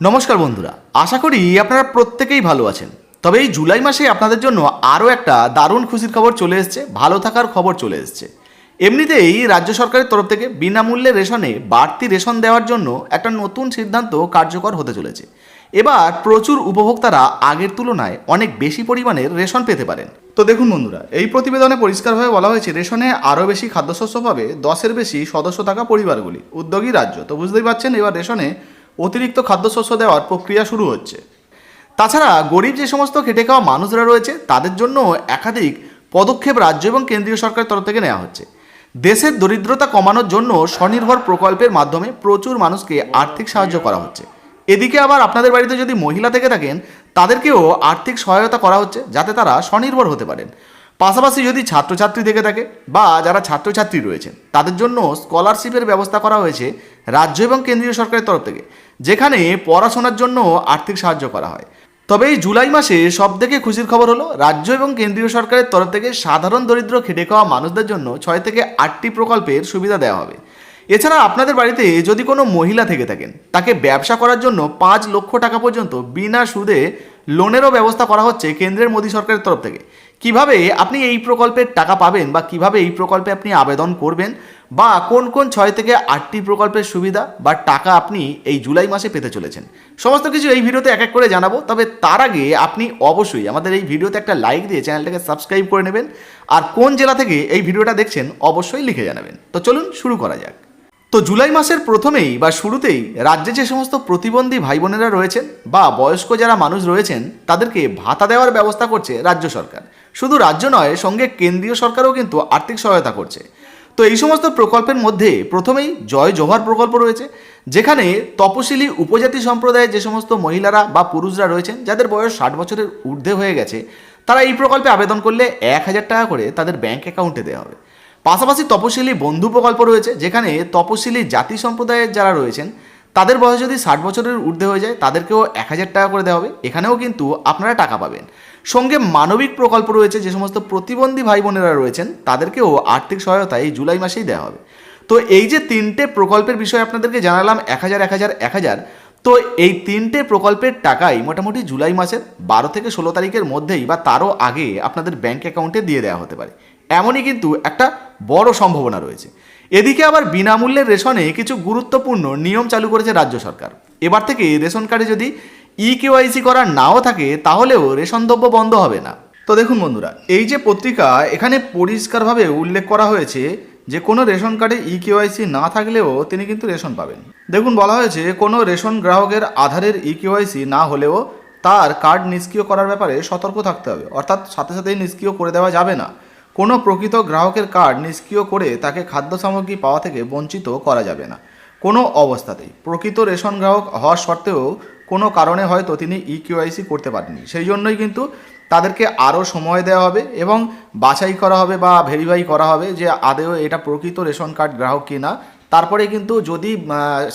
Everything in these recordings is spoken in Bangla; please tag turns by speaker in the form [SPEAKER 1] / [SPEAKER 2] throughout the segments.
[SPEAKER 1] নমস্কার বন্ধুরা, আশা করি আপনারা প্রত্যেকেই ভালো আছেন। তবে এই জুলাই মাসে আপনাদের জন্য আরও একটা দারুণ খুশির খবর চলে এসছে, ভালো থাকার খবর চলে এসছে। এমনিতেই রাজ্য সরকারের তরফ থেকে বিনামূল্যে রেশনে বাড়তি রেশন দেওয়ার জন্য একটা নতুন সিদ্ধান্ত কার্যকর হতে চলেছে। এবার প্রচুর উপভোক্তারা আগের তুলনায় অনেক বেশি পরিমাণের রেশন পেতে পারেন। তো দেখুন বন্ধুরা, এই প্রতিবেদনে পরিষ্কারভাবে বলা হয়েছে, রেশনে আরও বেশি খাদ্যশস্য পাবে দশের বেশি সদস্য থাকা পরিবারগুলি, উদ্যোগী রাজ্য। তো বুঝতেই পারছেন, এবার রেশনে অতিরিক্ত খাদ্যশস্য দেওয়ার প্রক্রিয়া শুরু হচ্ছে। তাছাড়া গরিব যে সমস্ত খেটে খাওয়া মানুষরা রয়েছে, তাদের জন্য একাধিক পদক্ষেপ রাজ্য এবং কেন্দ্রীয় সরকারের তরফ থেকে নেওয়া হচ্ছে। দেশের দরিদ্রতা কমানোর জন্য স্বনির্ভর প্রকল্পের মাধ্যমে প্রচুর মানুষকে আর্থিক সাহায্য করা হচ্ছে। এদিকে আবার আপনাদের বাড়িতে যদি মহিলা থেকে থাকেন, তাদেরকেও আর্থিক সহায়তা করা হচ্ছে যাতে তারা স্বনির্ভর হতে পারেন। পাশাপাশি যদি ছাত্রছাত্রী থেকে থাকে বা যারা ছাত্রছাত্রী রয়েছেন, তাদের জন্য স্কলারশিপের ব্যবস্থা করা হয়েছে রাজ্য এবং কেন্দ্রীয় সরকারের তরফ থেকে, যেখানে পড়াশোনার জন্য আর্থিক সাহায্য করা হয়। তবে এই জুলাই মাসে সব থেকে খুশির খবর হলো, রাজ্য এবং কেন্দ্রীয় সরকারের তরফ থেকে সাধারণ দরিদ্র খেটে খাওয়া মানুষদের জন্য ছয় থেকে আটটি প্রকল্পের সুবিধা দেওয়া হবে। এছাড়া আপনাদের বাড়িতে যদি কোনো মহিলা থেকে থাকেন, তাকে ব্যবসা করার জন্য পাঁচ লক্ষ টাকা পর্যন্ত বিনা সুদে লোনেরও ব্যবস্থা করা হচ্ছে কেন্দ্রের মোদী সরকারের তরফ থেকে। কীভাবে আপনি এই প্রকল্পের টাকা পাবেন বা কীভাবে এই প্রকল্পে আপনি আবেদন করবেন বা কোন কোন ছয় থেকে আটটি প্রকল্পের সুবিধা বা টাকা আপনি এই জুলাই মাসে পেতে চলেছেন। সমস্ত কিছু এই ভিডিওতে এক এক করে জানাব, তবে তার আগে আপনি অবশ্যই আমাদের এই ভিডিওতে একটা লাইক দিয়ে চ্যানেলটাকে সাবস্ক্রাইব করে নেবেন, আর কোন জেলা থেকে এই ভিডিওটা দেখছেন অবশ্যই লিখে জানাবেন। তো চলুন শুরু করা যাক। তো জুলাই মাসের প্রথমেই বা শুরুতেই রাজ্যে যে সমস্ত প্রতিবন্ধী ভাই বোনেরা রয়েছেন বা বয়স্ক যারা মানুষ রয়েছেন, তাদেরকে ভাতা দেওয়ার ব্যবস্থা করছে রাজ্য সরকার। শুধু রাজ্য নয়, সঙ্গে কেন্দ্রীয় সরকারও কিন্তু আর্থিক সহায়তা করছে। তো এই সমস্ত প্রকল্পের মধ্যে প্রথমেই জয় জোহার প্রকল্প রয়েছে, যেখানে তপশিলি উপজাতি সম্প্রদায়ের যে সমস্ত মহিলারা বা পুরুষরা রয়েছেন, যাদের বয়স ষাট বছরের ঊর্ধ্বে হয়ে গেছে, তারা এই প্রকল্পে আবেদন করলে এক হাজার টাকা করে তাদের ব্যাংক অ্যাকাউন্টে দেওয়া হবে। পাশাপাশি তপশিলি বন্ধু প্রকল্প রয়েছে, যেখানে তপশিলি জাতি সম্প্রদায়ের যারা রয়েছেন, তাদের বয়স যদি ষাট বছরের ঊর্ধ্বে হয়ে যায়, তাদেরকেও এক হাজার টাকা করে দেওয়া হবে। এখানেও কিন্তু আপনারা টাকা পাবেন। সঙ্গে মানবিক প্রকল্প রয়েছে, যে সমস্ত প্রতিবন্ধী ভাই বোনেরা রয়েছেন, তাদেরকেও আর্থিক সহায়তা এই জুলাই মাসেই দেওয়া হবে। তো এই যে তিনটে প্রকল্পের বিষয়ে আপনাদেরকে জানালাম, এক হাজার এক হাজার এক হাজার, তো এই তিনটে প্রকল্পের টাকাই মোটামুটি জুলাই মাসের বারো থেকে ষোলো তারিখের মধ্যেই বা তারও আগে আপনাদের ব্যাংক অ্যাকাউন্টে দিয়ে দেওয়া হতে পারে। এমনই কিন্তু একটা বড় সম্ভাবনা রয়েছে। এদিকে আবার বিনামূল্যের রেশনে কিছু গুরুত্বপূর্ণ নিয়ম চালু করেছে রাজ্য সরকার। এবার থেকে রেশন কার্ডে যদি ই কেওয়াইসি করা নাও থাকে, তাহলেও রেশন দ্রব্য বন্ধ হবে না। তো দেখুন বন্ধুরা, এই যে পত্রিকা, এখানে পরিষ্কারভাবে উল্লেখ করা হয়েছে যে কোনো রেশন কার্ডে ই কেওয়াইসি না থাকলেও তিনি কিন্তু রেশন পাবেন। দেখুন বলা হয়েছে, কোনো রেশন গ্রাহকের আধারের ই কেওয়াইসি না হলেও তার কার্ড নিষ্ক্রিয় করার ব্যাপারে সতর্ক থাকতে হবে। অর্থাৎ সাথে সাথেই নিষ্ক্রিয় করে দেওয়া যাবে না। কোনো প্রকৃত গ্রাহকের কার্ড নিষ্ক্রিয় করে তাকে খাদ্য সামগ্রী পাওয়া থেকে বঞ্চিত করা যাবে না। কোনো অবস্থাতেই। প্রকৃত রেশন গ্রাহক হওয়ার সত্ত্বেও কোনো কারণে হয়তো তিনি ই কিউআইসি করতে পারেননি। সেই জন্যই কিন্তু তাদেরকে আরও সময় দেওয়া হবে এবং বাছাই করা হবে বা ভেরিফাই করা হবে যে আদেও এটা প্রকৃত রেশন কার্ড গ্রাহক কিনা তারপরে কিন্তু যদি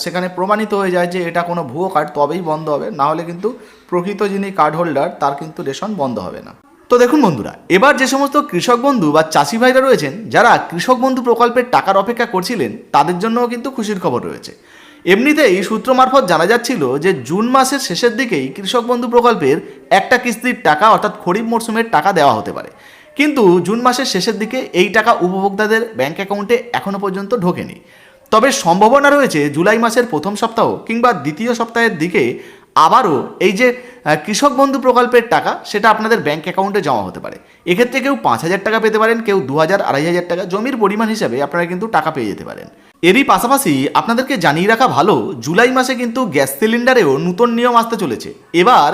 [SPEAKER 1] সেখানে প্রমাণিত হয়ে যায় যে এটা কোনো ভুয়ো কার্ড, তবেই বন্ধ হবে। না হলে কিন্তু প্রকৃত যিনি কার্ড হোল্ডার তার কিন্তু রেশন বন্ধ হবে না। তো দেখুন বন্ধুরা, এবার যে সমস্ত কৃষক বন্ধু বা চাষি ভাইরা রয়েছেন, যারা কৃষক বন্ধু প্রকল্পের টাকার অপেক্ষা করছিলেন, তাদের জন্যও কিন্তু খুশির খবর রয়েছে। এমনিতেই সূত্র মারফত জানা যাচ্ছিল যে, জুন মাসের শেষের দিকেই কৃষক বন্ধু প্রকল্পের একটা কিস্তির টাকা, অর্থাৎ খরিফ মরশুমের টাকা দেওয়া হতে পারে। কিন্তু জুন মাসের শেষের দিকে এই টাকা উপভোক্তাদের ব্যাংক অ্যাকাউন্টে এখনও পর্যন্ত ঢোকেনি। তবে সম্ভাবনা রয়েছে, জুলাই মাসের প্রথম সপ্তাহ কিংবা দ্বিতীয় সপ্তাহের দিকে আবারও এই যে কৃষক বন্ধু প্রকল্পের টাকা, সেটা আপনাদের ব্যাংক অ্যাকাউন্টে জমা হতে পারে। এক্ষেত্রে কেউ পাঁচ হাজার টাকা পেতে পারেন, কেউ দু হাজার, আড়াই হাজার টাকা জমির পরিমাণ হিসাবে আপনারা কিন্তু টাকা পেয়ে যেতে পারেন। এরই পাশাপাশি আপনাদেরকে জানিয়ে রাখা ভালো, জুলাই মাসে কিন্তু গ্যাস সিলিন্ডারেও নতুন নিয়ম আসতে চলেছে। এবার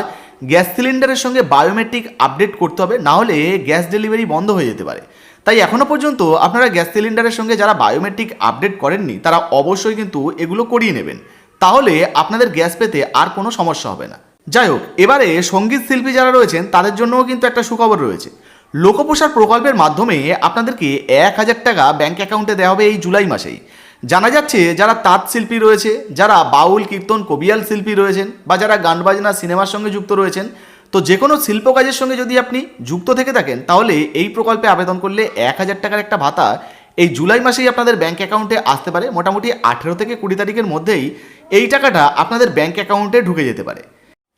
[SPEAKER 1] গ্যাস সিলিন্ডারের সঙ্গে বায়োমেট্রিক আপডেট করতে হবে, না হলে গ্যাস ডেলিভারি বন্ধ হয়ে যেতে পারে। তাই এখনও পর্যন্ত আপনারা গ্যাস সিলিন্ডারের সঙ্গে যারা বায়োমেট্রিক আপডেট করেননি, তারা অবশ্যই কিন্তু এগুলো করিয়ে নেবেন। তাহলে আপনাদের গ্যাস পেতে আর কোনো সমস্যা হবে না। যাই হোক, এবারে সংগীত শিল্পী যারা রয়েছেন, তাদের জন্যও কিন্তু একটা সুখবর রয়েছে। লোকপ্রসার প্রকল্পের মাধ্যমে আপনাদেরকে এক হাজার টাকা ব্যাঙ্ক অ্যাকাউন্টে দেওয়া হবে এই জুলাই মাসেই। জানা যাচ্ছে যারা তাঁত শিল্পী রয়েছে, যারা বাউল, কীর্তন, কবিয়াল শিল্পী রয়েছেন বা যারা গান বাজনা, সিনেমার সঙ্গে যুক্ত রয়েছেন, তো যে কোনো শিল্প কাজের সঙ্গে যদি আপনি যুক্ত থেকে থাকেন, তাহলে এই প্রকল্পে আবেদন করলে এক হাজার টাকার একটা ভাতা এই জুলাই মাসেই আপনাদের ব্যাঙ্ক অ্যাকাউন্টে আসতে পারে। মোটামুটি আঠেরো থেকে কুড়ি তারিখের মধ্যেই এই টাকাটা আপনাদের ব্যাঙ্ক অ্যাকাউন্টে ঢুকে যেতে পারে।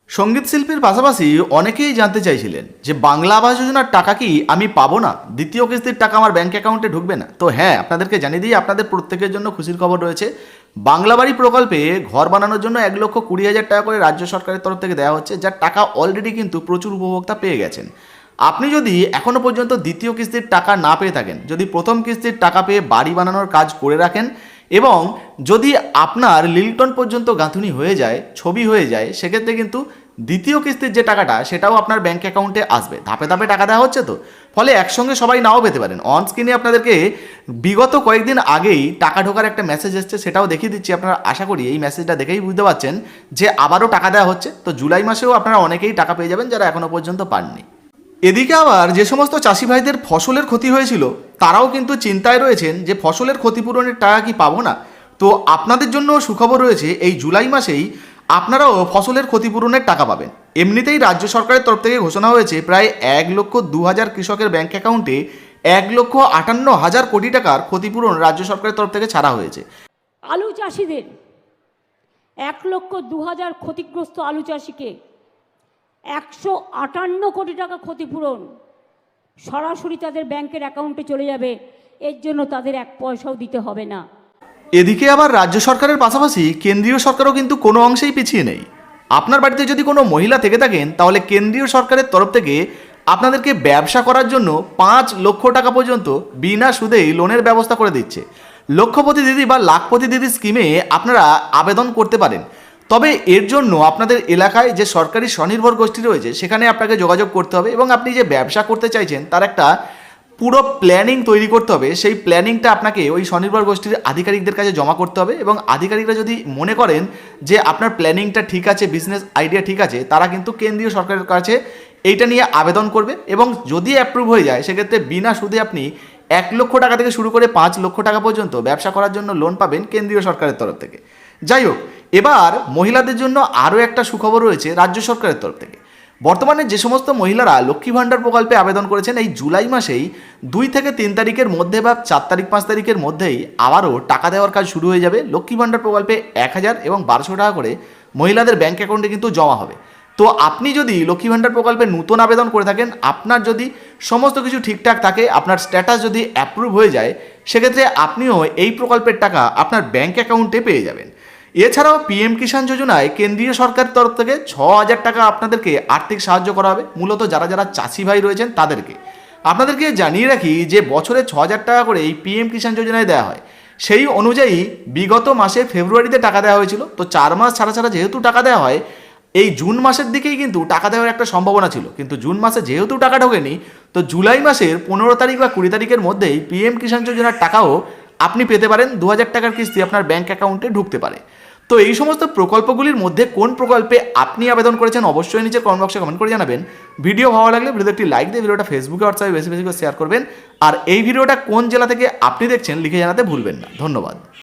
[SPEAKER 1] সংগীত শিল্পীর পাশাপাশি অনেকেই জানতে চাইছিলেন যে বাংলা আবাস যোজনার টাকা কি আমি পাবো না? দ্বিতীয় কিস্তির টাকা আমার ব্যাঙ্ক অ্যাকাউন্টে ঢুকবে না। তো হ্যাঁ আপনাদেরকে জানিয়ে দিই, আপনাদের প্রত্যেকের জন্য খুশির খবর রয়েছে। বাংলা বাড়ি প্রকল্পে ঘর বানানোর জন্য এক লক্ষ কুড়ি হাজার টাকা করে রাজ্য সরকারের তরফ থেকে দেওয়া হচ্ছে। যার টাকা অলরেডি কিন্তু প্রচুর উপভোক্তা পেয়ে গেছেন। আপনি যদি এখনও পর্যন্ত দ্বিতীয় কিস্তির টাকা না পেয়ে থাকেন, যদি প্রথম কিস্তির টাকা পেয়ে বাড়ি বানানোর কাজ করে রাখেন এবং যদি আপনার লিলটন পর্যন্ত গাঁথুনি হয়ে যায়, ছবি হয়ে যায়, সেক্ষেত্রে কিন্তু দ্বিতীয় কিস্তির যে টাকাটা, সেটাও আপনার ব্যাঙ্ক অ্যাকাউন্টে আসবে। ধাপে ধাপে টাকা দেওয়া হচ্ছে তো। ফলে একসঙ্গে সবাই নাও পেতে পারেন। অন স্ক্রিনে আপনাদেরকে বিগত কয়েকদিন আগেই টাকা ঢোকার একটা মেসেজ এসছে, সেটাও দেখিয়ে দিচ্ছি। আপনারা আশা করি এই মেসেজটা দেখেই বুঝতে পারছেন যে আবারও টাকা দেওয়া হচ্ছে। তো জুলাই মাসেও আপনারা অনেকেই টাকা পেয়ে যাবেন যারা এখনও পর্যন্ত পাননি। এদিকে আবার যে সমস্ত চাষি ভাইদের ফসলের ক্ষতি হয়েছিল, তারাও কিন্তু চিন্তায় রয়েছেন যে ফসলের ক্ষতিপূরণের টাকা কি পাবো না। তো আপনাদের জন্য সুখবর রয়েছে, এই জুলাই মাসেই আপনারাও ফসলের ক্ষতিপূরণের টাকা পাবেন। এমনিতেই রাজ্য সরকারের তরফ থেকে ঘোষণা হয়েছে, প্রায় এক লক্ষ দু হাজার কৃষকের ব্যাঙ্ক অ্যাকাউন্টে এক লক্ষ আটান্ন হাজার কোটি টাকার ক্ষতিপূরণ রাজ্য সরকারের তরফ থেকে ছাড়া হয়েছে।
[SPEAKER 2] আলু চাষিদের এক লক্ষ দু হাজার ক্ষতিগ্রস্ত আলু চাষিকে একশো আটান্ন কোটি টাকা ক্ষতিপূরণ। সরাসরি তাদের ব্যাংকের অ্যাকাউন্টে চলে যাবে। এর জন্য তাদের এক পয়সাও দিতে হবে না।
[SPEAKER 1] এদিকে আবার রাজ্য সরকারের পাশাপাশি কেন্দ্রীয় সরকারও কিন্তু কোনো অংশেই পিছিয়ে নেই। আপনার বাড়িতে যদি কোনো মহিলা থেকে থাকেন, তাহলে কেন্দ্রীয় সরকারের তরফ থেকে আপনাদেরকে ব্যবসা করার জন্য পাঁচ লক্ষ টাকা পর্যন্ত বিনা সুদেই লোনের ব্যবস্থা করে দিচ্ছে। লক্ষপতি দিদি বা লাখপতি দিদি স্কিমে আপনারা আবেদন করতে পারেন। তবে এর জন্য আপনাদের এলাকায় যে সরকারি স্বনির্ভর গোষ্ঠী রয়েছে, সেখানে আপনাকে যোগাযোগ করতে হবে এবং আপনি যে ব্যবসা করতে চাইছেন, তার একটা পুরো প্ল্যানিং তৈরি করতে হবে। সেই প্ল্যানিংটা আপনাকে ওই স্বনির্ভর গোষ্ঠীর আধিকারিকদের কাছে জমা করতে হবে এবং আধিকারিকরা যদি মনে করেন যে আপনার প্ল্যানিংটা ঠিক আছে বিজনেস আইডিয়া ঠিক আছে, তারা কিন্তু কেন্দ্রীয় সরকারের কাছে এইটা নিয়ে আবেদন করবে এবং যদি অ্যাপ্রুভ হয়ে যায়, সেক্ষেত্রে বিনা সুদে আপনি এক লক্ষ টাকা থেকে শুরু করে পাঁচ লক্ষ টাকা পর্যন্ত ব্যবসা করার জন্য লোন পাবেন কেন্দ্রীয় সরকারের তরফ থেকে। যাই হোক এবার মহিলাদের জন্য আরও একটা সুখবর রয়েছে রাজ্য সরকারের তরফ থেকে। বর্তমানে যে সমস্ত মহিলারা লক্ষ্মী ভাণ্ডার প্রকল্পে আবেদন করেছেন, এই জুলাই মাসেই দুই থেকে তিন তারিখের মধ্যে বা চার তারিখ, পাঁচ তারিখের মধ্যেই আবারও টাকা দেওয়ার কাজ শুরু হয়ে যাবে। লক্ষ্মী ভাণ্ডার প্রকল্পে এক হাজার এবং বারোশো টাকা করে মহিলাদের ব্যাঙ্ক অ্যাকাউন্টে কিন্তু জমা হবে। তো আপনি যদি লক্ষ্মী ভাণ্ডার প্রকল্পে নতুন আবেদন করে থাকেন, আপনার যদি সমস্ত কিছু ঠিকঠাক থাকে, আপনার স্ট্যাটাস যদি অ্যাপ্রুভ হয়ে যায়, সেক্ষেত্রে আপনিও এই প্রকল্পের টাকা আপনার ব্যাঙ্ক অ্যাকাউন্টে পেয়ে যাবেন। এছাড়াও পিএম কিষাণ যোজনায় কেন্দ্রীয় সরকার তরফ থেকে ছ হাজার টাকা আপনাদেরকে আর্থিক সাহায্য করা হবে। মূলত যারা যারা চাষি ভাই রয়েছেন তাদেরকে। আপনাদেরকে জানিয়ে রাখি যে বছরে ছ হাজার টাকা করে এই পিএম কিষাণ যোজনায় দেওয়া হয়। সেই অনুযায়ী বিগত মাসে ফেব্রুয়ারিতে টাকা দেওয়া হয়েছিল। তো চার মাস ছাড়া ছাড়া যেহেতু টাকা দেওয়া হয়, এই জুন মাসের দিকেই কিন্তু টাকা দেওয়ার একটা সম্ভাবনা ছিল। কিন্তু জুন মাসে যেহেতু টাকা ঢোকেনি, তো জুলাই মাসের পনেরো তারিখ বা কুড়ি তারিখের মধ্যেই পিএম কিষাণ যোজনার টাকাও আপনি পেতে পারেন দু হাজার টাকার কিস্তি আপনার ব্যাঙ্ক অ্যাকাউন্টে ঢুকতে পারে। তো এই সমস্ত প্রকল্পগুলির মধ্যে কোন প্রকল্পে আপনি আবেদন করেছেন অবশ্যই নিচে কমেন্ট বক্সে কমেন্ট করে জানাবেন। ভিডিও ভালো লাগলে ভিডিওতে একটি লাইক দিয়ে ভিডিওটা ফেসবুকে হোয়াটসঅ্যাপে বেশি বেশি করে শেয়ার করবেন। আর এই ভিডিওটা কোন জেলা থেকে আপনি দেখছেন, লিখে জানাতে ভুলবেন না। ধন্যবাদ।